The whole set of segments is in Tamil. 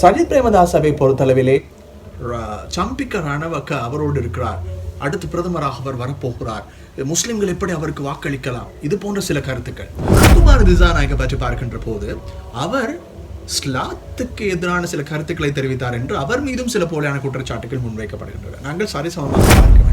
சஜித் பிரேமதாசவை பொறுத்தளவிலே ர- சம்பிக்க ரணவக்க அவரோடு இருக்கிறார். அடுத்து பிரதமராக அவர் வரப்போகிறார். முஸ்லிம்கள் எப்படி அவருக்கு வாக்களிக்கலாம்? இது போன்ற சில கருத்துக்கள். குமார் திசாநாயக பற்றி பார்க்கின்ற போது அவர் ஸ்லாத்துக்கு எதிரான சில கருத்துக்களை தெரிவித்தார் என்று அவர் மீதும் சில போலியான குற்றச்சாட்டுகள் முன்வைக்கப்படுகின்றன. நாங்கள் சரிசமமாக பார்க்க வேண்டும்.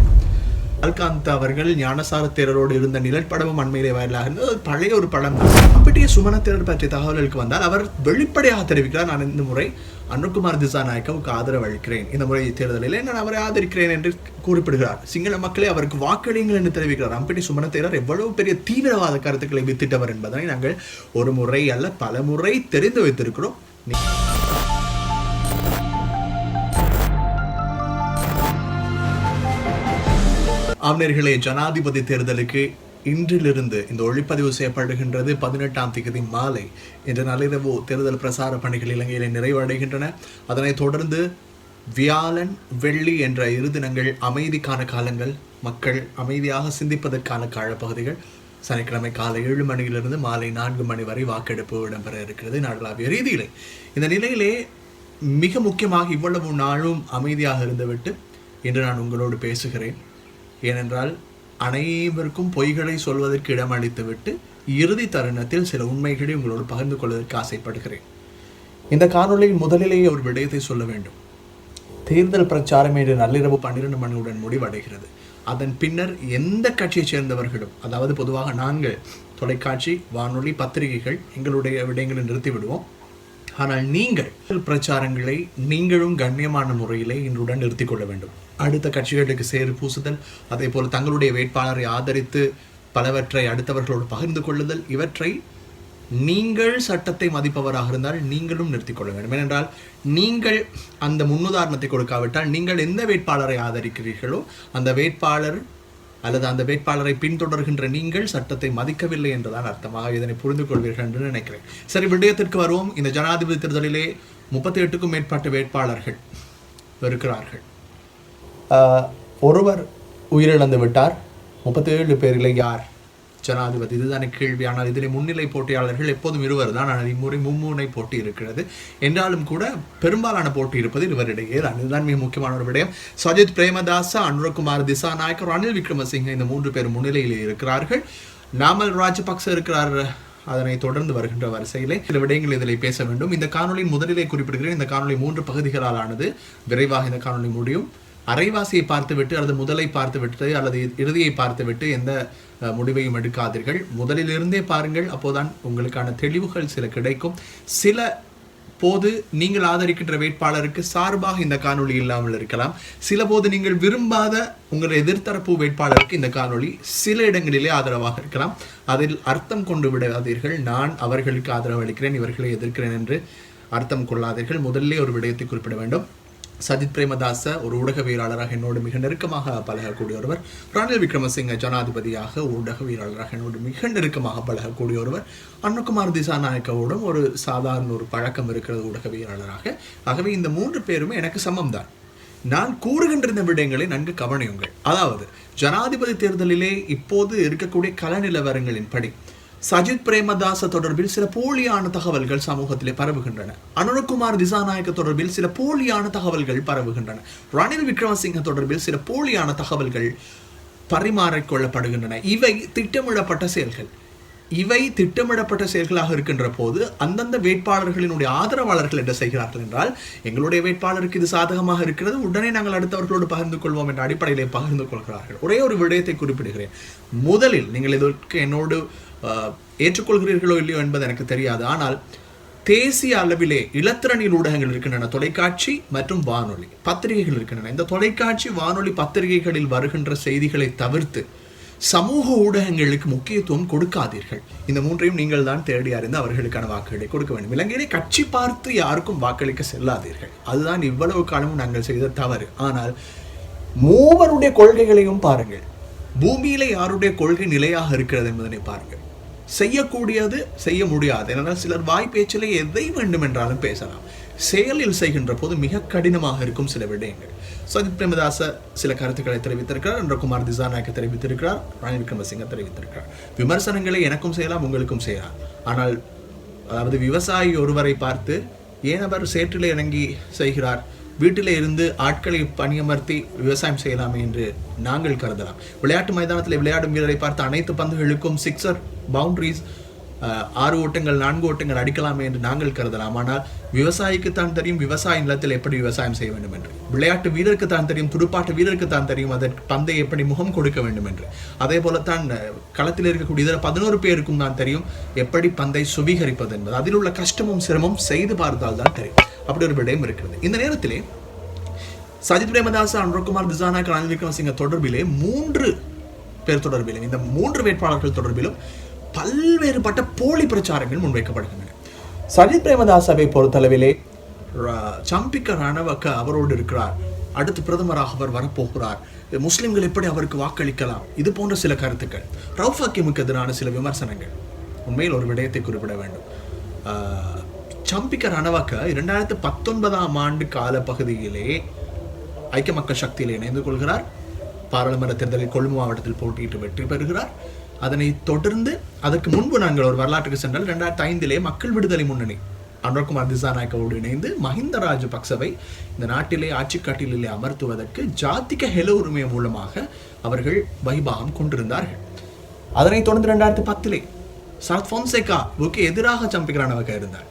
அல்காந்த் அவர்கள் ஞானசார தேரரோடு இருந்த நிழற்படமும் அண்மையிலே வயலாக இருந்தது. அது பழைய ஒரு படம் தான். அப்படியே சுமன தேரர் பற்றிய தகவல்களுக்கு வந்தால் அவர் வெளிப்படையாக தெரிவிக்கிறார். நான் இந்த முறை அனுகுமார் திசாநாயக்கவுக்கு ஆதரவு அளிக்கிறேன். இந்த முறை தேர்தலில் நான் அவரை ஆதரிக்கிறேன் என்று குறிப்பிடுகிறார். சிங்கள மக்களே அவருக்கு வாக்களியுங்கள் என்று தெரிவிக்கிறார். அம்பிட்டி சுமன தேரர் எவ்வளவு பெரிய தீவிரவாத கருத்துக்களை வித்திட்டவர் என்பதனை நாங்கள் ஒரு முறை அல்ல பல முறை தெரிந்து வைத்திருக்கிறோம். ஆம்னர்களே ஜனாதிபதி தேர்தலுக்கு இன்றிலிருந்து இந்த ஒளிப்பதிவு செய்யப்படுகின்றது பதினெட்டாம் தேதி மாலை. இன்று நள்ளிரவு தேர்தல் பிரசார பணிகள் இலங்கையில் நிறைவடைகின்றன. அதனைத் தொடர்ந்து வியாழன் வெள்ளி என்ற இரு தினங்கள் அமைதிக்கான காலங்கள் மக்கள் அமைதியாக சிந்திப்பதற்கான காலப்பகுதிகள். சனிக்கிழமை காலை ஏழு மணியிலிருந்து மாலை நான்கு மணி வரை வாக்கெடுப்பு இடம்பெற இருக்கிறது நாடளாவிய ரீதியிலே. இந்த நிலையிலே மிக முக்கியமாக இவ்வளவு நாளும் அமைதியாக இருந்துவிட்டு இன்று நான் உங்களோடு பேசுகிறேன். ஏனென்றால் அனைவருக்கும் பொய்களை சொல்வதற்கு இடம் அளித்துவிட்டு இறுதி தருணத்தில் சில உண்மைகளை உங்களோடு பகிர்ந்து கொள்வதற்கு ஆசைப்படுகிறேன். இந்த காணொளியில் முதலிலேயே ஒரு விடயத்தை சொல்ல வேண்டும். தேர்தல் பிரச்சாரம் இன்று நள்ளிரவு பன்னிரண்டு மணியுடன் முடிவடைகிறது. அதன் பின்னர் எந்த கட்சியைச் சேர்ந்தவர்களும் அதாவது பொதுவாக நாங்கள் தொலைக்காட்சி வானொலி பத்திரிகைகள் எங்களுடைய விடயங்களை நிறுத்திவிடுவோம். ஆனால் நீங்கள் பிரச்சாரங்களை நீங்களும் கண்ணியமான முறையிலே இன்றுடன் நிறுத்திக் கொள்ள வேண்டும். அடுத்த கட்சிகளுக்கு சேறு பூசுதல் அதே போல் தங்களுடைய வேட்பாளரை ஆதரித்து பலவற்றை அடுத்தவர்களோடு பகிர்ந்து கொள்ளுதல் இவற்றை நீங்கள் சட்டத்தை மதிப்பவராக இருந்தால் நீங்களும் நிறுத்திக் கொள்ள வேண்டும். ஏனென்றால் நீங்கள் அந்த முன்னுதாரணத்தை கொடுக்காவிட்டால் நீங்கள் எந்த வேட்பாளரை ஆதரிக்கிறீர்களோ அந்த வேட்பாளர் அல்லது அந்த வேட்பாளரை பின்தொடர்கின்ற நீங்கள் சட்டத்தை மதிக்கவில்லை என்றுதான் அர்த்தமாக இதனை புரிந்து கொள்வீர்கள் என்று நினைக்கிறேன். சரி விடயத்திற்கு வருவோம். இந்த ஜனாதிபதி தேர்தலிலே முப்பத்தி எட்டுக்கும் மேற்பட்ட வேட்பாளர்கள் இருக்கிறார்கள். ஒருவர் உயிரிழந்து விட்டார். முப்பத்தி ஏழு பேரில் யார்? ஜனாதிபதி. இதுதானே கேள்வி. ஆனால் இதில் முன்னிலை போட்டியாளர்கள் எப்போதும் இருவர் தான். ஆனால் இம்முறை மும்முனை போட்டி இருக்கிறது. என்றாலும் கூட பெரும்பாலான போட்டி இருப்பது இவரிடையே தான். இதுதான் மிக முக்கியமான ஒரு விடயம். சஜித் பிரேமதாச அனுரகுமார் திசாநாயக்கர் ரணில் விக்ரமசிங்க இந்த மூன்று பேர் முன்னிலையில் இருக்கிறார்கள். நாமல் ராஜபக்ச இருக்கிறார். அதனை தொடர்ந்து வருகின்ற வரிசையிலே சில விடயங்கள் இதில் பேச வேண்டும். இந்த காணொலியின் முதலிலே குறிப்பிடுகிறேன். இந்த காணொலி மூன்று பகுதிகளால் ஆனது விரைவாக இந்த காணொலி முடியும். அரைவாசியை பார்த்துவிட்டு அல்லது முதலை பார்த்துவிட்டு அல்லது இறுதியை பார்த்துவிட்டு எந்த முடிவையும் எடுக்காதீர்கள். முதலிலிருந்தே பாருங்கள் அப்போதான் உங்களுக்கான தெளிவுகள் சில கிடைக்கும். சில போது நீங்கள் ஆதரிக்கின்ற வேட்பாளருக்கு சார்பாக இந்த காணொளி இல்லாமல் இருக்கலாம். சில போது நீங்கள் விரும்பாத உங்கள் எதிர்த்தரப்பு வேட்பாளருக்கு இந்த காணொளி சில இடங்களிலே ஆதரவாக இருக்கலாம். அதில் அர்த்தம் கொண்டு விடாதீர்கள். நான் அவர்களுக்கு ஆதரவு அளிக்கிறேன் இவர்களை எதிர்க்கிறேன் என்று அர்த்தம் கொள்ளாதீர்கள். முதல்ல ஒரு விடயத்தை குறிப்பிட வேண்டும். சஜித் பிரேமதாச ஒரு ஊடகவியலாளராக என்னோடு மிக நெருக்கமாக பழகக்கூடிய ஒருவர் ரணில் விக்ரமசிங்க ஜனாதிபதியாக ஊடகவியலாளராக என்னோடு மிக நெருக்கமாக பழகக்கூடிய ஒருவர் அன்னகுமார் திசாநாயக்கவோடும் ஒரு சாதாரண ஒரு பழக்கம் இருக்கிறது ஊடகவியலாளராக. ஆகவே இந்த மூன்று பேருமே எனக்கு சமம்தான். நான் கூறுகின்ற இந்த விடயங்களை நன்கு கவனியுங்கள். அதாவது ஜனாதிபதி தேர்தலிலே இப்போது இருக்கக்கூடிய கல நிலவரங்களின் படி சஜித் பிரேமதாச தொடர்பில் சில போலியான தகவல்கள் சமூகத்திலே பரவுகின்றன. அனுரகுமார் திசாநாயக்க தொடர்பில் சில போலியான தகவல்கள் பரவுகின்றன. ரணில் விக்ரமசிங்க தொடர்பில் சில போலியான தகவல்கள் பரிமாறிக்கொள்ளப்படுகின்றன. இவை திட்டமிடப்பட்ட செயல்கள். இவை திட்டமிடப்பட்ட செயல்களாக இருக்கின்ற போது அந்தந்த வேட்பாளர்களினுடைய ஆதரவாளர்கள் என்ன செய்கிறார்கள் என்றால் எங்களுடைய வேட்பாளருக்கு இது சாதகமாக இருக்கிறது உடனே நாங்கள் அடுத்தவர்களோடு பகிர்ந்து கொள்வோம் என்ற அடிப்படையிலே பகிர்ந்து கொள்கிறார்கள். ஒரே ஒரு விடயத்தை குறிப்பிடுகிறேன். முதலில் நீங்கள் இதற்கு என்னோடு ஏற்றுக்கொள்கிறீர்களோ இல்லையோ என்பது எனக்கு தெரியாது. ஆனால் தேசிய அளவிலே இலத்திரனியல் ஊடகங்கள் இருக்கின்றன. தொலைக்காட்சி மற்றும் வானொலி பத்திரிகைகள் இருக்கின்றன. இந்த தொலைக்காட்சி வானொலி பத்திரிகைகளில் வருகின்ற செய்திகளை தவிர்த்து சமூக ஊடகங்களுக்கு முக்கியத்துவம் கொடுக்காதீர்கள். இந்த மூன்றையும் நீங்கள் தான் தேடி அறிந்து அவர்களுக்கான வாக்குகளை கொடுக்க வேண்டும். இலங்கையிலே கட்சி பார்த்து யாருக்கும் வாக்களிக்க செல்லாதீர்கள். அதுதான் இவ்வளவு காலமும் நாங்கள் செய்த தவறு. ஆனால் மூவருடைய கொள்கைகளையும் பாருங்கள். பூமியில யாருடைய கொள்கை நிலையாக இருக்கிறது என்பதனை பாருங்கள். செய்யக்கூடியது செய்ய முடியாது. ஏனென்றால் சிலர் வாய் பேச்சிலே எதை வேண்டுமென்றாலும் பேசலாம். செயலில் செய்கின்ற போது மிக கடினமாக இருக்கும் சில விடயங்கள். சஜித் பிரேமதாச சில கருத்துக்களை தெரிவித்திருக்கிறார். அன்றகுமார் திசாநாயக்க தெரிவித்திருக்கிறார். ரணில் விக்ரமசிங்க தெரிவித்திருக்கிறார். விமர்சனங்களை எனக்கும் செய்யலாம் உங்களுக்கும் செய்யலாம். ஆனால் அதாவது விவசாயி ஒருவரை பார்த்து ஏன் அவர் சேற்றிலே இறங்கி செய்கிறார்? வீட்டில் இருந்து ஆட்களை பணியமர்த்தி விவசாயம் செய்யலாமே என்று நாங்கள் கருதலாம். விளையாட்டு மைதானத்தில் விளையாடும் வீரரை பார்த்து அனைத்து பந்துகளுக்கும் சிக்ஸர் பவுண்டரிஸ் ஆறு ஓட்டங்கள் நான்கு ஓட்டங்கள் அடிக்கலாமே என்று நாங்கள் கருதலாம். ஆனால் விவசாயிக்கு தான் தெரியும் விவசாய நிலத்தில் எப்படி விவசாயம் செய்ய வேண்டும் என்று. விளையாட்டு வீரருக்கு தான் தெரியும் துடுப்பாட்ட வீரருக்கு தான் தெரியும் அதற்கு பந்தை எப்படி முகம் கொடுக்க வேண்டும் என்று. அதே போலத்தான் களத்தில் இருக்கக்கூடிய இதர பதினோரு பேருக்கும் தான் தெரியும் எப்படி பந்தை சுவீகரிப்பது என்பது. அதில் உள்ள கஷ்டமும் சிரமம் செய்து பார்த்தால் தான் தெரியும். அப்படி ஒரு விடயம் இருக்கிறது. இந்த நேரத்திலே சஜித் பிரேமதாஸ் அனுரகுமார் திசானா ரணில் விக்ரமசிங்க தொடர்பிலே மூன்று பேர் தொடர்பிலும் இந்த மூன்று வேட்பாளர்கள் தொடர்பிலும் பல்வேறுபட்ட போலி பிரச்சாரங்கள் முன்வைக்கப்படுகின்றன. சஜித் பிரேமதாசவை பொறுத்தளவிலே ர- சம்பிக்க ரணவக்க அவரோடு இருக்கிறார். அடுத்து பிரதமராக அவர் வரப்போகிறார். முஸ்லிம்கள் எப்படி அவருக்கு வாக்களிக்கலாம்? இது போன்ற சில கருத்துக்கள். ரவுஃப் ஹக்கீமுக்கு எதிரான சில விமர்சனங்கள். உண்மையில் ஒரு விடயத்தை குறிப்பிட வேண்டும். ஆஹ், சம்பிக்க ரணவக்க இரண்டாயிரத்து பத்தொன்பதாம் ஆண்டு கால பகுதியிலே ஐக்கிய மக்கள் சக்தியில் இணைந்து கொள்கிறார். பாராளுமன்ற தேர்தலில் கொழும்பு மாவட்டத்தில் போட்டியிட்டு வெற்றி பெறுகிறார். அதனைத் தொடர்ந்து அதற்கு முன்பு நாங்கள் ஒரு வரலாற்றுக்கு சென்றால் ரெண்டாயிரத்தி ஐந்திலே மக்கள் விடுதலை முன்னணி அனுர்குமார் திசாநாயக்கவோடு இணைந்து மஹிந்த ராஜபக்சவை இந்த நாட்டிலே ஆட்சி காட்டிலே அமர்த்துவதற்கு ஜாத்திக ஹெல உரிமை மூலமாக அவர்கள் வைபாகம் கொண்டிருந்தார்கள். அதனைத் தொடர்ந்து ரெண்டாயிரத்தி பத்திலே சரத் பொன்சேகாவுக்கு எதிராக சம்பிக்கிறானவக இருந்தார்.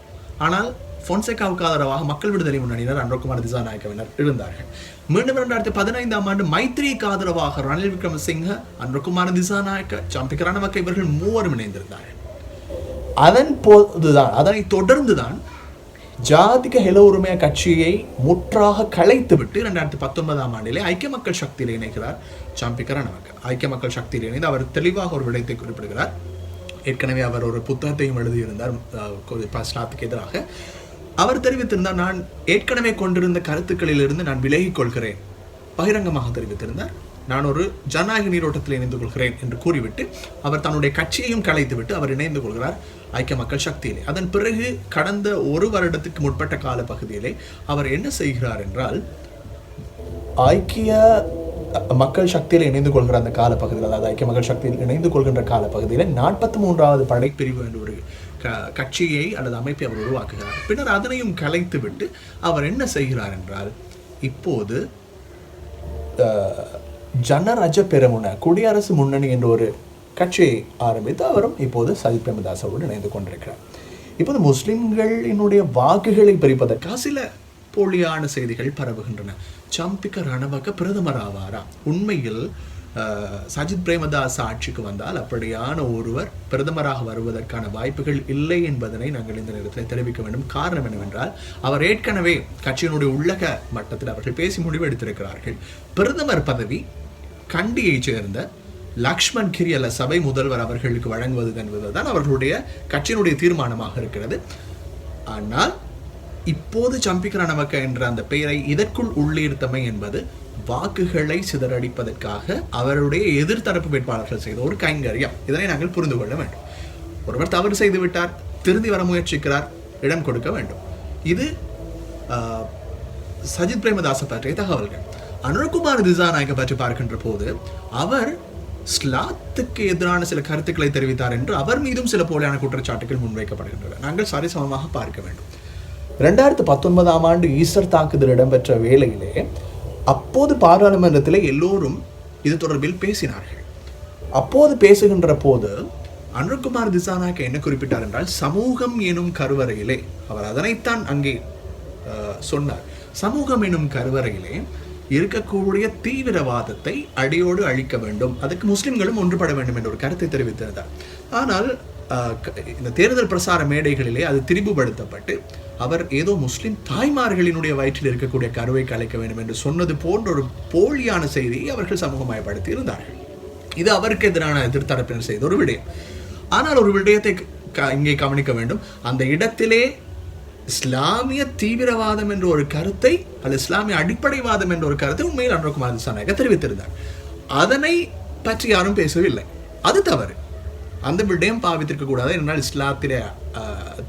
ஆனால் பொன்சேகாவுக்கு ஆதரவாக மக்கள் விடுதலை முன்னணியினர் அன்றகுமார் திசாநாயக்கவினர் இருந்தார்கள் மீண்டும் இரண்டாயிரத்தி பதினைந்தாம் ஆண்டு மைத்ரிக்கு ஆதரவாக ரணில் விக்ரமசிங்க அன்றகுமார் திசாநாயக்க சம்பிக்கிறானவக்க இவர்கள் மூவரும் இணைந்திருந்தார்கள். அதன் போதுதான் அதனை தொடர்ந்துதான் ஜாதிக ஹெல உரிமைய கட்சியை முற்றாக கலைத்துவிட்டு இரண்டாயிரத்தி பத்தொன்பதாம் ஆண்டிலே ஐக்கிய மக்கள் சக்தியில் இணைக்கிறார் சாம்பிக்கர் நமக்கு ஐக்கிய மக்கள் சக்தியில் இணைந்து அவர் தெளிவாக ஒரு விடயத்தை குறிப்பிடுகிறார். ஏற்கனவே அவர் ஒரு புத்தகத்தையும் எழுதியிருந்தார் ஸ்லாத்துக்கு எதிராக. அவர் தெரிவித்திருந்தார் நான் ஏற்கனவே கொண்டிருந்த கருத்துக்களிலிருந்து நான் விலகிக் கொள்கிறேன். பகிரங்கமாக தெரிவித்திருந்தார் நான் ஒரு ஜனநாயக நீரோட்டத்தில் இணைந்து கொள்கிறேன் என்று கூறிவிட்டு அவர் தன்னுடைய கட்சியையும் கலைத்துவிட்டு அவர் இணைந்து கொள்கிறார் ஐக்கிய மக்கள் சக்தியிலே. அதன் பிறகு கடந்த ஒரு வருடத்துக்கு முற்பட்ட கால பகுதியிலே அவர் என்ன செய்கிறார் என்றால் ஐக்கிய மக்கள் சக்தியில் இணைந்து கொள்கிற அந்த காலப்பகுதியில் அதாவது ஐக்கிய மக்கள் சக்தியில் இணைந்து கொள்கின்ற காலப்பகுதியில் நாற்பத்தி மூன்றாவது படைப்பிரிவு என்ற ஒரு க கட்சியை அல்லது அமைப்பை அவர் உருவாக்குகிறார். பின்னர் அதனையும் கலைத்து விட்டு அவர் என்ன செய்கிறார் என்றால் இப்போது ஜனரஜ பெருமுன குடியரசு முன்னணி என்ற ஒரு கட்சியை ஆரம்பித்து அவரும் இப்போது சஜித் பிரேமதாசோடு இணைந்து கொண்டிருக்கிறார். இப்போது முஸ்லிம்களினுடைய வாக்குகளை பிரிப்பதற்காக சில போலியான செய்திகள் பரவுகின்றன. சம்பிக்க ரணவக பிரதமர் ஆவாரா உண்மையில் சஜித் பிரேமதாஸ் ஆட்சிக்கு வந்தால் அப்படியான ஒருவர் பிரதமராக வருவதற்கான வாய்ப்புகள் இல்லை என்பதனை நாங்கள் இந்த நேரத்தில் தெரிவிக்க வேண்டும். காரணம் என்னவென்றால் அவர் ஏற்கனவே கட்சியினுடைய உள்ளக மட்டத்தில் அவர்கள் பேசி முடிவு எடுத்திருக்கிறார்கள். பிரதமர் பதவி கண்டியைச் சேர்ந்த லக்ஷ்மண் கிரியல சபை முதல்வர் அவர்களுக்கு வழங்குவது என்பதுதான் அவர்களுடைய கட்சியினுடைய தீர்மானமாக இருக்கிறது. ஆனால் இப்போது சம்பிக்கிற நமக்கு என்ற அந்த பெயரை இதற்குள் உள்ளீர்த்தமை என்பது வாக்குகளை சிதறடிப்பதற்காக அவருடைய எதிர்த்தரப்பு வேட்பாளர்கள் செய்த ஒரு கைங்கரியம். இதனை நாங்கள் புரிந்து கொள்ள வேண்டும். ஒருவர் தவறு செய்து விட்டார் திருந்தி வர முயற்சிக்கிறார் இடம் கொடுக்க வேண்டும். இது ஆஹ், சஜித் பிரேமதாச பற்றிய தகவல்கள். அனுர்குமார் திசாநாயக பற்றி பார்க்கின்ற போது அவர் ஸ்லாத்துக்கு எதிரான சில கருத்துக்களை தெரிவித்தார் என்று அவர் மீதும் சில போலியான குற்றச்சாட்டுகள் முன்வைக்கப்படுகின்றன. நாங்கள் சரிசமமாக பார்க்க வேண்டும். ரெண்டாயிரத்து பத்தொன்பதாம் ஆண்டு ஈஸ்டர் தாக்குதல் இடம்பெற்ற வேளையிலே அப்போது பாராளுமன்றத்தில் எல்லோரும் இது தொடர்பில் பேசினார்கள். அப்போது பேசுகின்ற போது அனுர்குமார் திசாநாயக்க என்ன குறிப்பிட்டார் என்றால் சமூகம் எனும் கருவறையிலே அவர் அதனைத்தான் அங்கே சொன்னார். சமூகம் எனும் கருவறையிலே இருக்கக்கூடிய தீவிரவாதத்தை அடியோடு அழிக்க வேண்டும். அதுக்கு முஸ்லிம்களும் ஒன்றுபட வேண்டும் என்ற ஒரு கருத்தை தெரிவித்திருந்தார். ஆனால் க- இந்த தேர்தல் பிரசார மேடைகளிலே அது திரிபுபடுத்தப்பட்டு அவர் ஏதோ முஸ்லிம் தாய்மார்களினுடைய வயிற்றில் இருக்கக்கூடிய கருவை கலைக்க வேண்டும் என்று சொன்னது போன்ற ஒரு போலியான செய்தியை அவர்கள் சமூகமயப்படுத்தி இருந்தார்கள். இது அவருக்கு எதிரான எதிர்த்தரப்பினர் செய்த ஒரு விடயம். ஆனால் ஒரு விடயத்தை க- இங்கே கவனிக்க வேண்டும். அந்த இடத்திலே இஸ்லாமிய தீவிரவாதம் என்ற ஒரு கருத்தை அல்லது இஸ்லாமிய அடிப்படைவாதம் என்ற ஒரு கருத்தை உண்மையில் அனுரகுமார் திசாநாயக தெரிவித்திருந்தார். அதனை பற்றி யாரும் பேசவில்லை. அது தவறு. அந்த விடயம் பாவித்திருக்க கூடாது என்றால் இஸ்லாத்தில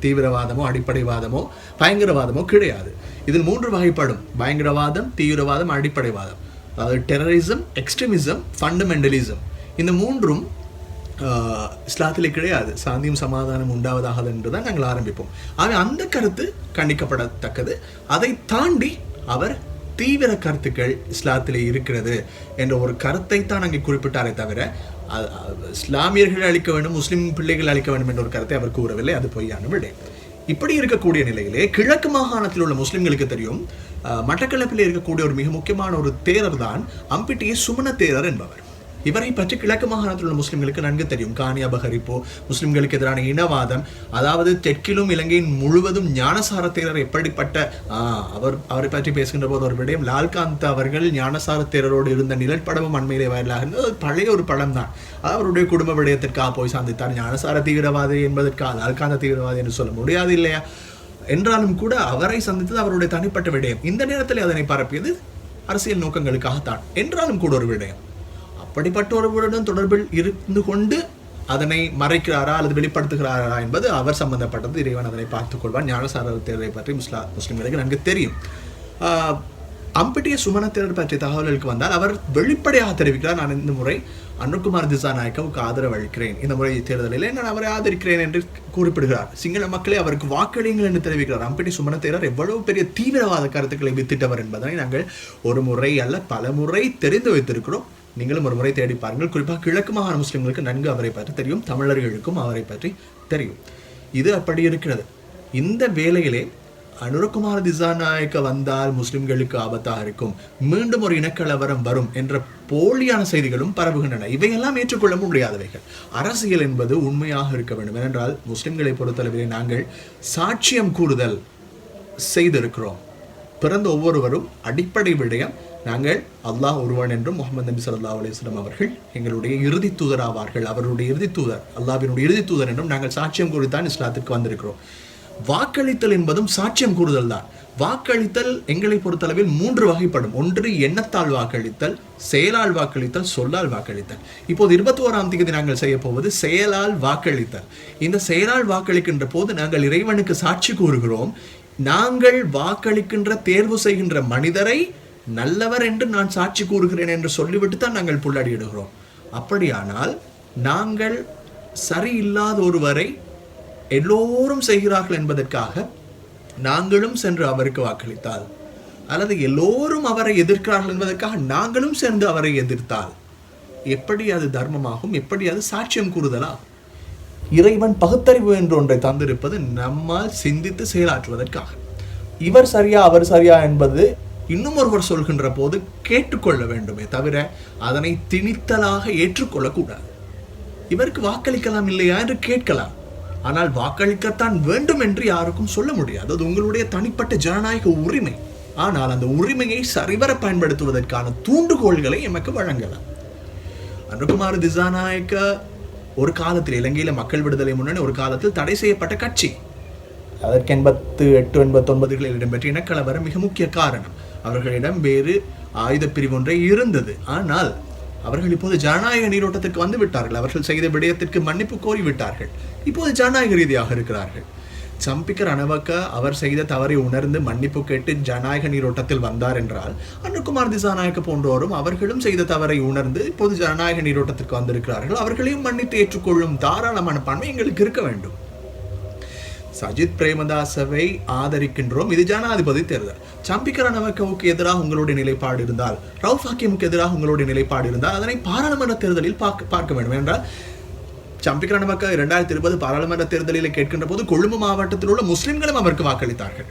தீவிரவாதமோ அடிப்படைவாதமோ பயங்கரவாதமோ கிடையாது. இதில் மூன்று வகைப்படும். பயங்கரவாதம் தீவிரவாதம் அடிப்படைவாதம். அதாவது டெரரிசம் எக்ஸ்ட்ரீமிசம் ஃபண்டமெண்டலிசம் இந்த மூன்றும் இஸ்லாத்தில் இஸ்லாத்திலே கிடையாது. சாந்தியும் சமாதானம் உண்டாவதாக என்று தான் நாங்கள் ஆரம்பிப்போம். ஆனால் அந்த கருத்து கண்டிக்கப்படத்தக்கது. அதை தாண்டி அவர் தீவிர கருத்துக்கள் இஸ்லாத்திலே இருக்கிறது என்ற ஒரு கருத்தை தான் அங்கே குறிப்பிட்டாரே தவிர இஸ்லாமியர்கள் அழிக்க வேண்டும் முஸ்லிம் பிள்ளைகள் அழிக்க வேண்டும் என்ற ஒரு கருத்தை அவர் கூறவில்லை. அது பொய்யான விடை. இப்படி இருக்கக்கூடிய நிலையிலே கிழக்கு மாகாணத்தில் உள்ள முஸ்லிம்களுக்கு தெரியும் மட்டக்களப்பில் இருக்கக்கூடிய ஒரு மிக முக்கியமான ஒரு தேரர் தான் அம்பிட்டியை சுமண தேரர் என்பவர். இவரை பற்றி கிழக்கு மாகாணத்தில் உள்ள முஸ்லிம்களுக்கு நன்கு தெரியும். காணி அபகரிப்பு முஸ்லிம்களுக்கு எதிரான இனவாதம் அதாவது தெற்கிலும் இலங்கையின் முழுவதும் ஞானசார தேரர் எப்படிப்பட்ட ஆஹ், அவர் அவரை பற்றி பேசுகின்ற போது ஒரு விடயம் லால்காந்த் அவர்கள் ஞானசார தேரரோடு இருந்த நிழற்படமும் அண்மையிலே வாயிலாக இருந்தது பழைய ஒரு படம் தான் அவருடைய குடும்ப விடயத்திற்காக போய் சந்தித்தார். ஞானசார தீவிரவாதி என்பதற்காக லால்காந்த தீவிரவாதி என்று சொல்ல முடியாது இல்லையா? என்றாலும் கூட அவரை சந்தித்தது அவருடைய தனிப்பட்ட விடயம். இந்த நேரத்தில் அதனை பரப்பியது அரசியல் நோக்கங்களுக்காகத்தான். என்றாலும் கூட ஒரு விடயம். அப்படிப்பட்ட ஒருவருடன் தொடர்பில் இருந்து கொண்டு அதனை மறைக்கிறாரா அல்லது வெளிப்படுத்துகிறாரா என்பது அவர் சம்பந்தப்பட்டது. இறைவன் அதனை பார்த்துக் கொள்வார் ஞானசார தேர்வை பற்றி முஸ்லா முஸ்லிம்களுக்கு நன்கு தெரியும். ஆஹ், அம்பிட்டிய சுமண தேரர் பற்றிய தகவல்களுக்கு வந்தால் அவர் வெளிப்படையாக தெரிவிக்கிறார். நான் இந்த முறை அனுகுமார் திசாநாயக்கவுக்கு ஆதரவு அளிக்கிறேன். இந்த முறை தேர்தலில் நான் அவரை ஆதரிக்கிறேன் என்று குறிப்பிடுகிறார். சிங்கள மக்களே அவருக்கு வாக்களியுங்கள் என்று தெரிவிக்கிறார். அம்பிட்டி சுமண தேரர் எவ்வளவு பெரிய தீவிரவாத கருத்துக்களை வித்திட்டவர் என்பதனை நாங்கள் ஒரு முறை அல்ல பல முறை தெரிந்து வைத்திருக்கிறோம். நீங்களும் ஒரு முறை தேடி பாருங்கள். குறிப்பாக கிழக்கு மாகாண முஸ்லிம்களுக்கு நன்கு அவரை பற்றி தெரியும். தமிழர்களுக்கும் அவரை பற்றி தெரியும். இது அப்படி இருக்கிறது. இந்த வேலையிலே அனுரகுமார் திசாநாயக்க வந்தால் முஸ்லிம்களுக்கு ஆபத்தாக இருக்கும். மீண்டும் ஒரு இனக்கலவரம் வரும் என்ற போலியான செய்திகளும் பரவுகின்றன. இவையெல்லாம் ஏற்றுக்கொள்ள முடியாதவைகள். அரசியல் என்பது உண்மையாக இருக்க வேண்டும். ஏனென்றால் முஸ்லிம்களை பொறுத்தளவிலே நாங்கள் சாட்சியம் கூறுதல் செய்திருக்கிறோம். பிறந்த ஒவ்வொருவரும் அடிப்படை விடயம் நாங்கள் அல்லாஹ் ஒருவன் என்றும் முகமது நபி சல்லா அலிஸ்லாம் அவர்கள் எங்களுடைய இறுதி தூதர் ஆவார்கள். அவருடைய இறுதி தூதர் அல்லாவினுடைய இறுதி தூதர் என்றும் நாங்கள் சாட்சியம் கூறித்தான் இஸ்லாத்திற்கு வந்திருக்கிறோம். வாக்களித்தல் என்பதும் சாட்சியம் கூறுதல் தான். வாக்களித்தல் எங்களை பொறுத்தளவில் மூன்று வகைப்படும். ஒன்று எண்ணத்தால் வாக்களித்தல் செயலால் வாக்களித்தல் சொல்லால் வாக்களித்தல். இப்போது இருபத்தி ஓராம் தேதி நாங்கள் செய்ய போவது செயலால் வாக்களித்தல். இந்த செயலால் வாக்களிக்கின்ற போது நாங்கள் இறைவனுக்கு சாட்சி கூறுகிறோம். நாங்கள் வாக்களிக்கின்ற தேர்வு செய்கின்ற மனிதரை நல்லவர் என்று நான் சாட்சி கூறுகிறேன் என்று சொல்லிவிட்டு தான் நாங்கள் புள்ளடியிடுகிறோம் அப்படியானால் நாங்கள் சரியில்லாத ஒருவரை எல்லோரும் செய்கிறார்கள் என்பதற்காக நாங்களும் சென்று அவருக்கு வாக்களித்தால் அல்லது எல்லோரும் அவரை எதிர்க்கிறார்கள் என்பதற்காக நாங்களும் சேர்ந்து அவரை எதிர்த்தால் எப்படி அது தர்மமாகும்? எப்படி அது சாட்சியம் கூறுதலா? இறைவன் பகுத்தறிவு என்று ஒன்றை தந்திருப்பது நம்மால் சிந்தித்து செயலாற்றுவதற்காக. இவர் சரியா அவர் சரியா என்பது இன்னும் ஒருவர் சொல்கின்ற போது கேட்டுக்கொள்ள வேண்டுமே தவிர அதனை திணித்தலாக ஏற்றுக்கொள்ளக்கூடாது. இவருக்கு வாக்களிக்கலாம் இல்லையா என்று கேட்கலாம். ஆனால் வாக்களிக்கத்தான் வேண்டும் என்று யாருக்கும் சொல்ல முடியாது. அது உங்களுடைய தனிப்பட்ட ஜனநாயக உரிமை. ஆனால் அந்த உரிமையை சரிவர பயன்படுத்துவதற்கான தூண்டுகோள்களை எமக்கு வழங்கலாம். அனுகுமார் திசாநாயக்க ஒரு காலத்தில் இலங்கையில மக்கள் விடுதலை முன்னணி ஒரு காலத்தில் தடை செய்யப்பட்ட கட்சி. அதற்கு எண்பத்து எட்டு எண்பத்தொன்பதுகளில் இடம்பெற்ற இனக்கலவரம் மிக முக்கிய காரணம். அவர்களிடம் வேறு ஆயுத பிரிவு ஒன்றே இருந்தது. ஆனால் அவர்கள் இப்போது ஜனநாயக நீரோட்டத்திற்கு வந்து விட்டார்கள். அவர்கள் செய்த விடயத்திற்கு மன்னிப்பு கோரி விட்டார்கள். இப்போது ஜனநாயக ரீதியாக இருக்கிறார்கள். சம்பிக்கர் ரணவக்க அவர் செய்த தவறை உணர்ந்து மன்னிப்பு கேட்டு ஜனநாயக நீரோட்டத்தில் வந்தார் என்றால் அனுகுமார் திசாநாயக்க போன்றோரும் அவர்களும் செய்த தவறை உணர்ந்து இப்போது ஜனநாயக நீரோட்டத்திற்கு வந்திருக்கிறார்கள். அவர்களையும் மன்னித்து ஏற்றுக்கொள்ளும் தாராளமான மனப்பான்மை எங்களுக்கு இருக்க வேண்டும். சஜித் பிரேமதாசவை ஆதரிக்கின்றோம். இது ஜனாதிபதி தேர்தல். சம்பிக்கரன் ரணவக்கவுக்கு எதிராக உங்களுடைய நிலைப்பாடு இருந்தால் ரவுஃப் ஹக்கீமுக்கு எதிராக உங்களுடைய நிலைப்பாடு இருந்தால் அதனை பாராளுமன்ற தேர்தலில் பார்க்க பார்க்க வேண்டும். என்றால் சம்பிக்கரன் ரணவக்க இரண்டாயிரத்தி இருபது பாராளுமன்ற தேர்தலில் கேட்கின்ற போது கொழும்பு மாவட்டத்தில் உள்ள முஸ்லிம்களும் அவருக்கு வாக்களித்தார்கள்.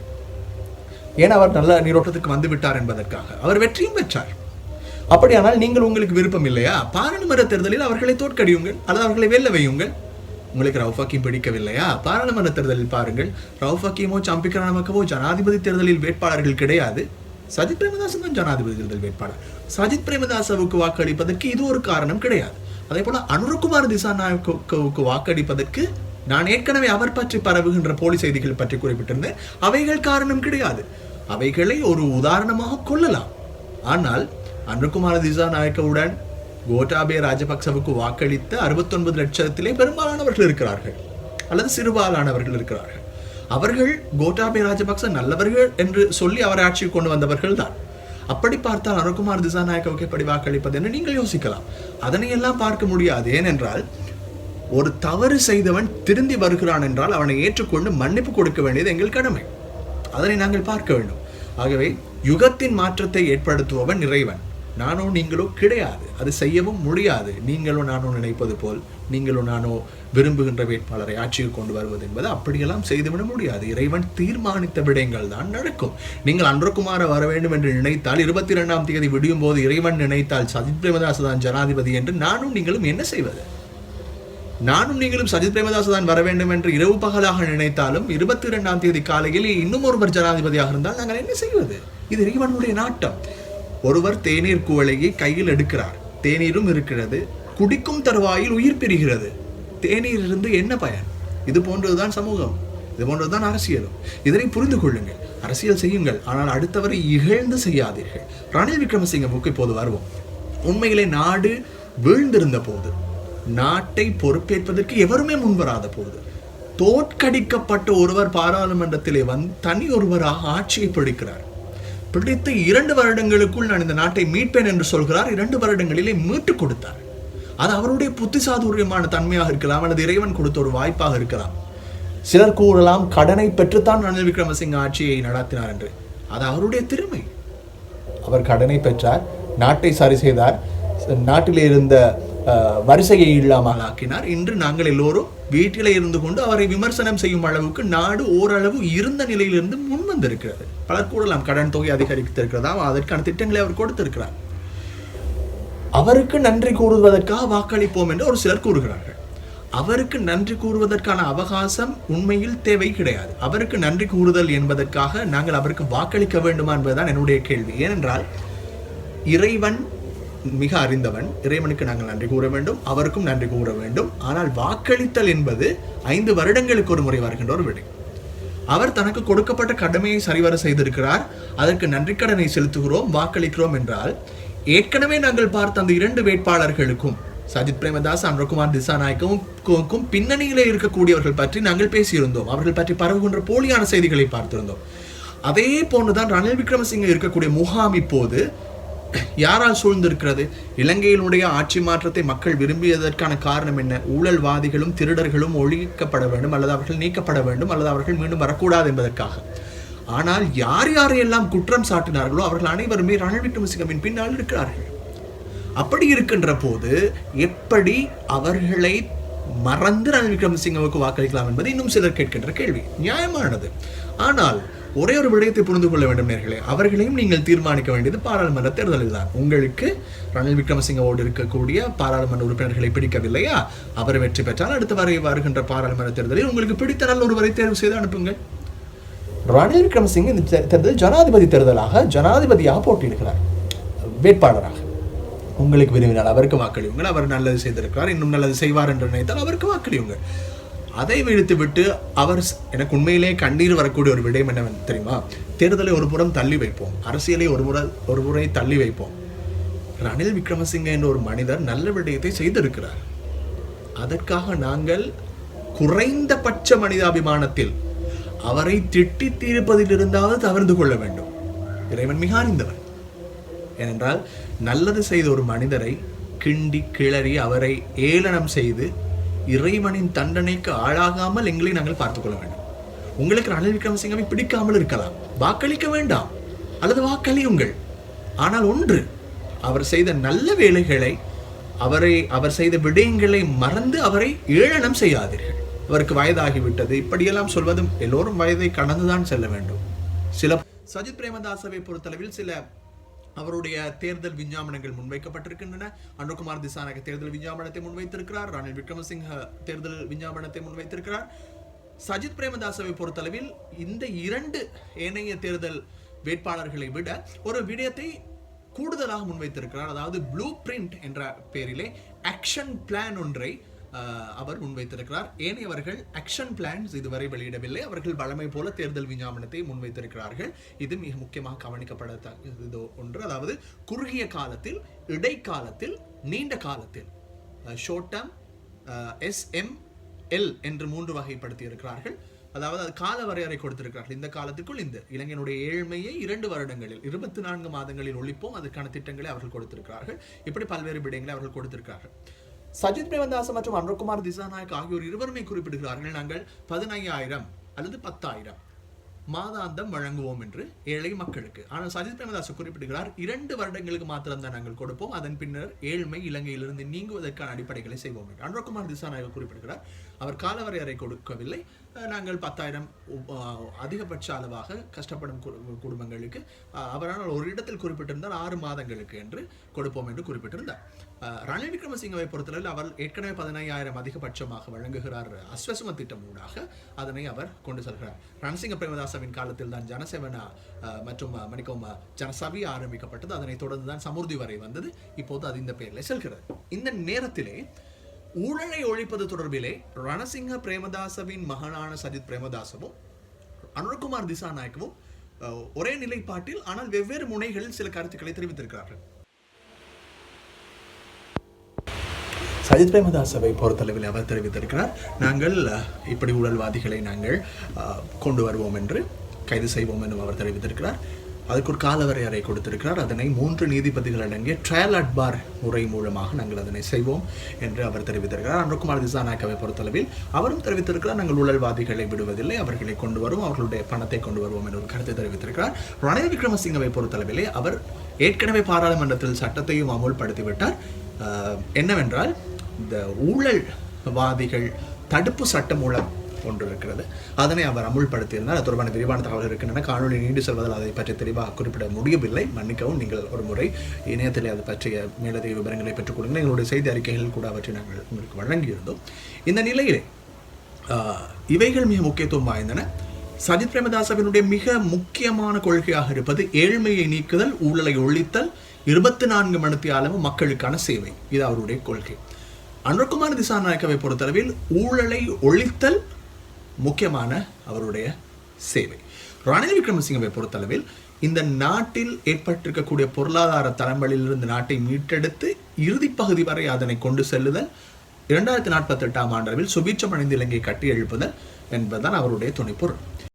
ஏன் அவர் நல்ல நீரோட்டத்துக்கு வந்து விட்டார் என்பதற்காக? அவர் வெற்றியும் பெற்றார். அப்படியானால் நீங்கள் உங்களுக்கு விருப்பம் இல்லையா? பாராளுமன்ற தேர்தலில் அவர்களை தோற்கடியுங்கள் அல்லது அவர்களை வெல்ல வையுங்கள். உங்களுக்கு ரவுஃபாக்கியம் பிடிக்கவில்லையா? பாராளுமன்ற தேர்தலில் பாருங்கள். ரவுஃபாக்கியமோ ஹக்கீமோ சம்பிக்க ஜனாதிபதி தேர்தலில் வேட்பாளர்கள் கிடையாது. சஜித் பிரேமதாசன் தான் ஜனாதிபதி தேர்தல் வேட்பாளர். சஜித் பிரேமதாசவுக்கு வாக்களிப்பதற்கு இது ஒரு காரணம் கிடையாது. அதே போல அனுரகுமார் திசாநாயக்கவுக்கு வாக்களிப்பதற்கு நான் ஏற்கனவே அவர் பற்றி பரவுகின்ற போலி செய்திகள் பற்றி குறிப்பிட்டிருந்தேன். அவைகள் காரணம் கிடையாது. அவைகளை ஒரு உதாரணமாக கொள்ளலாம். ஆனால் அனுகுமார திசாநாயக்கவுடன் கோட்டாபே ராஜபக்சவுக்கு வாக்களித்த அறுபத்தொன்பது லட்சத்திலே பெரும்பாலானவர்கள் இருக்கிறார்கள். அல்லது சிறுபாலானவர்கள் இருக்கிறார்கள். அவர்கள் கோட்டாபே ராஜபக்ச நல்லவர்கள் என்று சொல்லி அவரை ஆட்சிக்கு கொண்டு வந்தவர்கள் தான். அப்படி பார்த்தால் அனுகுமார் திசாநாயக்கவுக்கு எப்படி வாக்களிப்பது என்று நீங்கள் யோசிக்கலாம். அதனை எல்லாம் பார்க்க முடியாது. ஏனென்றால் ஒரு தவறு செய்தவன் திருந்தி வருகிறான் என்றால் அவனை ஏற்றுக்கொண்டு மன்னிப்பு கொடுக்க வேண்டியது எங்கள் கடமை. அதனை நாங்கள் பார்க்க வேண்டும். ஆகவே யுகத்தின் மாற்றத்தை ஏற்படுத்துபவன் இறைவன். நானோ நீங்களோ கிடையாது. அது செய்யவும் முடியாது. நீங்களோ நானோ நினைப்பது போல் நீங்களோ நானோ விரும்புகின்ற வேட்பாளரை ஆட்சிக்கு கொண்டு வருவது என்பது அப்படியெல்லாம் செய்துவிட முடியாது. இறைவன் தீர்மானித்த விடயங்கள் தான் நடக்கும். நீங்கள் அன்றகுமார வர வேண்டும் என்று நினைத்தால் இருபத்தி இரண்டாம் தேதி விடியும் போது இறைவன் நினைத்தால் சஜித் பிரேமதாஸ் தான் ஜனாதிபதி என்று நானும் நீங்களும் என்ன செய்வது? நானும் நீங்களும் சஜித் பிரேமதாஸ் தான் வர வேண்டும் என்று இரவு பகலாக நினைத்தாலும் இருபத்தி இரண்டாம் தேதி காலையில் இன்னும் ஒருவர் ஜனாதிபதியாக இருந்தால் நாங்கள் என்ன செய்வது? இது இறைவனுடைய நாட்டம். ஒருவர் தேநீர் குவளையை கையில் எடுக்கிறார். தேநீரும் இருக்கிறது. குடிக்கும் தருவாயில் உயிர் பிரிகிறது. தேநீர் இருந்து என்ன பயன்? இது போன்றதுதான் சமூகம். இது போன்றதுதான் அரசியலும். இதனை புரிந்து கொள்ளுங்கள். அரசியல் செய்யுங்கள். ஆனால் அடுத்தவரை இகழ்ந்து செய்யாதீர்கள். ரணில் விக்ரமசிங்கவுக்கு இப்போது வருவோம். உண்மையிலே நாடு வீழ்ந்திருந்த போது நாட்டை பொறுப்பேற்பதற்கு எவருமே முன்வராத போது தோற்கடிக்கப்பட்ட ஒருவர் பாராளுமன்றத்திலே வந்து தனி ஒருவராக ஆட்சியை பிடிக்கிறார் பிடித்து இரண்டு வருடங்களுக்குள் நான் இந்த நாட்டை மீட்பேன் என்று சொல்கிறார். இரண்டு வருடங்களிலே மீட்டுக் கொடுத்தார். அது அவருடைய புத்திசாதுரியமான தன்மையாக இருக்கலாம் அல்லது இறைவன் கொடுத்த ஒரு வாய்ப்பாக இருக்கலாம். சிலர் கூறலாம் கடனை பெற்றுத்தான் ரணில் விக்ரமசிங்க ஆட்சியை நடத்தினார் என்று. அது அவருடைய திறமை. அவர் கடனை பெற்றார் நாட்டை சரி செய்தார். நாட்டில் இருந்த வரிசையை இல்லாமல் ஆக்கினார். இன்று நாங்கள் எல்லோரும் வீட்டிலே இருந்து கொண்டு அவரை விமர்சனம் செய்யும் அளவுக்கு நாடு ஓரளவு இருந்த நிலையிலிருந்து முன் வந்திருக்கிறது. பலர் கூறலாம் கடன் தொகை அதிகரித்திருக்கிறதா அதற்கான திட்டங்களை அவர் கொடுத்திருக்கிறார். அவருக்கு நன்றி கூறுவதற்காக வாக்களிப்போம் என்று ஒரு சிலர் கூறுகிறார்கள். அவருக்கு நன்றி கூறுவதற்கான அவகாசம் உண்மையில் தேவை கிடையாது. அவருக்கு நன்றி கூறுதல் என்பதற்காக நாங்கள் அவருக்கு வாக்களிக்க வேண்டுமா என்பதுதான் என்னுடைய கேள்வி. ஏனென்றால் இறைவன் மிக அறிந்தவன். இறைவனுக்கு நாங்கள் நன்றி கூற வேண்டும். அவருக்கும் நன்றி கூற வேண்டும். ஆனால் வாக்களித்தல் என்பது ஐந்து வருடங்களுக்கு ஒரு முறை வருகின்ற ஒரு விடை. அவர் தனக்கு கொடுக்கப்பட்ட கடமையை சரிவர செய்திருக்கிறார். அதற்கு நன்றிக்கடனை செலுத்துகிறோம் வாக்களிக்கிறோம் என்றால் ஏற்கனவே நாங்கள் பார்த்த அந்த இரண்டு வேட்பாளர்களுக்கும் சஜித் பிரேமதாஸ் அனுரகுமார் திசாநாயக்கும் பின்னணியிலே இருக்கக்கூடியவர்கள் பற்றி நாங்கள் பேசியிருந்தோம். அவர்கள் பற்றி பரவுகின்ற போலியான செய்திகளை பார்த்திருந்தோம். அதே போன்றுதான் ரணில் விக்ரமசிங்க இருக்கக்கூடிய முகாம் இப்போது யாரால் சூழ்ந்திருக்கிறது? இலங்கையினுடைய ஆட்சி மாற்றத்தை மக்கள் விரும்பியதற்கான காரணம் என்ன? ஊழல்வாதிகளும் திருடர்களும் ஒழிக்கப்பட வேண்டும் அல்லது அவர்கள் நீக்கப்பட வேண்டும் அல்லது அவர்கள் மீண்டும் வரக்கூடாது என்பதற்காக. ஆனால் யார் யாரையெல்லாம் குற்றம் சாட்டினார்களோ அவர்கள் அனைவருமே ரணில் விக்ரமசிங்கவின் பின்னால் இருக்கிறார்கள். அப்படி இருக்கின்ற போது எப்படி அவர்களை மறந்து ரணில் விக்ரமசிங்கவுக்கு வாக்களிக்கலாம் என்பது இன்னும் சிலர் கேட்கின்ற கேள்வி. நியாயமானது. ஆனால் ஒரே ஒரு விடயத்தை புரிந்து கொள்ள வேண்டும் நேர்களே. அவர்களையும் நீங்கள் தீர்மானிக்க வேண்டியது பாராளுமன்ற தேர்தலில் தான் உங்களுக்கு ரணில் விக்ரமசிங்கவோடு இருக்கக்கூடிய பாராளுமன்ற உறுப்பினர்களை பிடிக்கவில்லையா? அவர் வெற்றி பெற்றால் அடுத்து வரை வருகின்ற பாராளுமன்ற தேர்தலில் உங்களுக்கு பிடித்த நல்ல ஒருவரை தேர்வு செய்து அனுப்புங்கள். ரணில் விக்ரமசிங்க இந்த தேர்தல் ஜனாதிபதி தேர்தலாக ஜனாதிபதியாக போட்டியிடுகிறார். வேட்பாளராக. உங்களுக்கு விரும்பினால் அவருக்கு வாக்களியுங்கள். அவர் நல்லது செய்திருக்கிறார் இன்னும் நல்லது செய்வார் என்று நினைத்தால் அவருக்கு வாக்களியுங்கள். அதை விழுத்து விட்டு அவர் எனக்கு உண்மையிலே கண்ணீர் வரக்கூடிய ஒரு விடயம் என்னவென்று தெரியுமா? தேர்தலை ஒரு புறம் தள்ளி வைப்போம் அரசியலை ஒரு முறை ஒரு முறை தள்ளி வைப்போம். ரணில் விக்ரமசிங்க என்ற ஒரு மனிதர் நல்ல விடயத்தை செய்திருக்கிறார். அதற்காக நாங்கள் குறைந்தபட்ச மனிதாபிமானத்தில் அவரை திட்டி தீர்ப்பதில் இருந்தாவது தவிர்த்து கொள்ள வேண்டும். இறைவன் மிக அறிந்தவன். ஏனென்றால் நல்லது செய்த ஒரு மனிதரை கிண்டி கிளறி அவரை ஏளனம் செய்து இறைவனின் தண்டனைக்கு ஆளாகாமல் எங்களை நாங்கள் பார்த்துக்கொள்ள வேண்டும். உங்களுக்கு ரணில் விக்ரமசிங்கவை பிடிக்காமல் இருக்கலாம். வாக்களிக்க வேண்டாம். அல்லது வாக்களியுங்கள். ஆனால் ஒன்று அவர் செய்த நல்ல வேலைகளை அவரை அவர் செய்த விடயங்களை மறந்து அவரை ஏளனம் செய்யாதீர்கள். அவருக்கு வயதாகிவிட்டது. இப்படியெல்லாம் சொல்வதும் எல்லோரும் வயதை கடந்துதான் செல்ல வேண்டும். சில சஜித் பிரேமதாசவை பொறுத்தளவில் சில அவருடைய தேர்தல் விஞ்ஞாபனங்கள் முன்வைக்கப்பட்டிருக்கின்றன. அனுகுமார் திசாநாயக தேர்தல் விஞ்ஞாபனத்தை முன்வைத்திருக்கிறார். ரணில் விக்ரமசிங்க தேர்தல் விஞ்ஞாபனத்தை முன்வைத்திருக்கிறார். சஜித் பிரேமதாசவை பொறுத்தளவில் இந்த இரண்டு ஏனைய தேர்தல் வேட்பாளர்களை விட ஒரு விடயத்தை கூடுதலாக முன்வைத்திருக்கிறார். அதாவது ப்ளூ பிரிண்ட் என்ற பெயரிலே ஆக்ஷன் பிளான் ஒன்றை அவர் முன்வைத்திருக்கிறார். ஏனையவர்கள் ஆக்ஷன் பிளான்ஸ் இதுவரை வெளியிடவில்லை. அவர்கள் வழமை போல தேர்தல் விஞ்ஞாபனத்தை முன்வைத்திருக்கிறார்கள். இது மிக முக்கியமாக கவனிக்கப்பட இதோ ஒன்று. அதாவது குறுகிய காலத்தில் இடைக்காலத்தில் நீண்ட காலத்தில் ஷோர்ட் டேர்ம் எஸ்எம் எல் என்று மூன்று வகைப்படுத்தி இருக்கிறார்கள் அதாவது அது கால வரையறை கொடுத்திருக்கிறார்கள். இந்த காலத்துக்குள் இந்த இளைஞனுடைய ஏழ்மையை இரண்டு வருடங்களில் இருபத்தி நான்கு மாதங்களில் ஒழிப்போம். அதற்கான திட்டங்களை அவர்கள் கொடுத்திருக்கிறார்கள். இப்படி பல்வேறு விடயங்களை அவர்கள் கொடுத்திருக்கிறார்கள். சஜித் பிரேமதாச மற்றும் அனுரகுமார் திசாநாயக் ஆகியோர் இருவருமே குறிப்பிடுகிறார்கள். நாங்கள் பதினையாயிரம் அல்லது பத்தாயிரம் மாதாந்தம் வழங்குவோம் என்று ஏழை மக்களுக்கு. ஆனால் சஜித் பிரேமதாஸ் குறிப்பிடுகிறார் இரண்டு வருடங்களுக்கு மாத்திரம்தான் நாங்கள் கொடுப்போம். அதன் பின்னர் ஏழ்மை இலங்கையிலிருந்து நீங்குவதற்கான அடிப்படைகளை செய்வோம் என்று அனுரகுமார் திசாநாயக் குறிப்பிடுகிறார். அவர் காலவரையறை கொடுக்கவில்லை. அஹ், நாங்கள் பத்தாயிரம் அதிகபட்ச அளவாக கஷ்டப்படும் குடும்பங்களுக்கு அஹ், அவரால் ஒரு இடத்தில் குறிப்பிட்டிருந்தால் ஆறு மாதங்களுக்கு என்று கொடுப்போம் என்று குறிப்பிட்டிருந்தார். ரணில் விக்ரமசிங்கவை பொறுத்தளவில் அவர் ஏற்கனவே பதினையாயிரம் அதிகபட்சமாக வழங்குகிறார் அஸ்வசம திட்டம் ஊடாக. அதனை அவர் கொண்டு செல்கிறார். ரணசிங்க பிரேமதாசவின் காலத்தில் தான் ஜனசேவனா மற்றும் அஹ், ஜனசபி ஆரம்பிக்கப்பட்டது. அதனைத் தொடர்ந்து தான் சமுர்தி வரை வந்தது. இப்போது அது இந்த பெயரில் செல்கிறது. இந்த நேரத்திலே ஊழலை ஒழிப்பது தொடர்பிலே ரணசிங்க பிரேமதாசவின் மகனான சஜித் பிரேமதாசவும் அனுர்குமார் திசாநாயக்கவும் ஒரே நிலைப்பாட்டில் ஆனால் வெவ்வேறு முனைகளில் சில கருத்துக்களை தெரிவித்திருக்கிறார்கள். சஜித் பிரேமதாசவை பொறுத்தளவில் அவர் தெரிவித்திருக்கிறார். நாங்கள் இப்படி ஊழல்வாதிகளை நாங்கள் கொண்டு வருவோம் என்று கைது செய்வோம் என்றும் அவர் தெரிவித்திருக்கிறார். அதுக்கு ஒரு காலவரையறை கொடுத்திருக்கிறார். அதனை மூன்று நீதிபதிகள் அடங்கிய ட்ரையல் அட்பார் முறை மூலமாக நாங்கள் அதனை செய்வோம் என்று அவர் தெரிவித்திருக்கிறார். அனுகுமார் திசாநாயக்கவை பொறுத்தளவில் அவரும் தெரிவித்திருக்கிறார். நாங்கள் ஊழல்வாதிகளை விடுவதில்லை அவர்களை கொண்டு வருவோம் அவர்களுடைய பணத்தை கொண்டு வருவோம் என்ற ஒரு கருத்தை தெரிவித்திருக்கிறார். ரணில் விக்ரமசிங்கவை பொறுத்தளவிலே அவர் ஏற்கனவே பாராளுமன்றத்தில் சட்டத்தையும் அமுல்படுத்திவிட்டார். என்னவென்றால் இந்த ஊழல்வாதிகள் தடுப்பு சட்ட மூலம் ஒன்று இருக்கிறது. அதனை அவர் அமுல்படுத்தியிருந்தார். அது தொடர்பான விரிவான தகவல் இருக்கின்றன. காணொலி நீண்டு செல்வதால் அதை பற்றி தெளிவாக குறிப்பிட முடியவில்லை. மன்னிக்கவும் நீங்கள் ஒரு முறை இணையத்தில் அது பற்றிய மேலதிக விவரங்களை பெற்றுக் கொடுங்கள். எங்களுடைய செய்தி அறிக்கைகள் கூட அவற்றை நாங்கள் உங்களுக்கு வழங்கியிருந்தோம். இந்த நிலையிலே ஆஹ், இவைகள் மிக முக்கியத்துவம் வாய்ந்தன. சஜித் பிரேமதாசவினுடைய மிக முக்கியமான கொள்கையாக இருப்பது ஏழ்மையை நீக்குதல் ஊழலை ஒழித்தல் இருபத்தி நான்கு மணித்தியாலமும் மக்களுக்கான சேவை. இது அவருடைய கொள்கை. அனுர்குமார் திசாநாயக்கவை பொறுத்தளவில் ஊழலை ஒழித்தல் முக்கியமான அவருடைய சேவை. ரணில் விக்ரமசிங்கவை பொறுத்தளவில் இந்த நாட்டில் ஏற்பட்டிருக்கக்கூடிய பொருளாதார தலைமையிலிருந்து நாட்டை மீட்டெடுத்து இறுதி பகுதி வரை அதனை கொண்டு செல்லுதல் இரண்டாயிரத்தி நாற்பத்தி எட்டாம் ஆண்டளவில் சுபீட்சம் அடைந்த இலங்கை கட்டி எழுப்புதல் என்பதுதான் அவருடைய துணைப்பொருள்.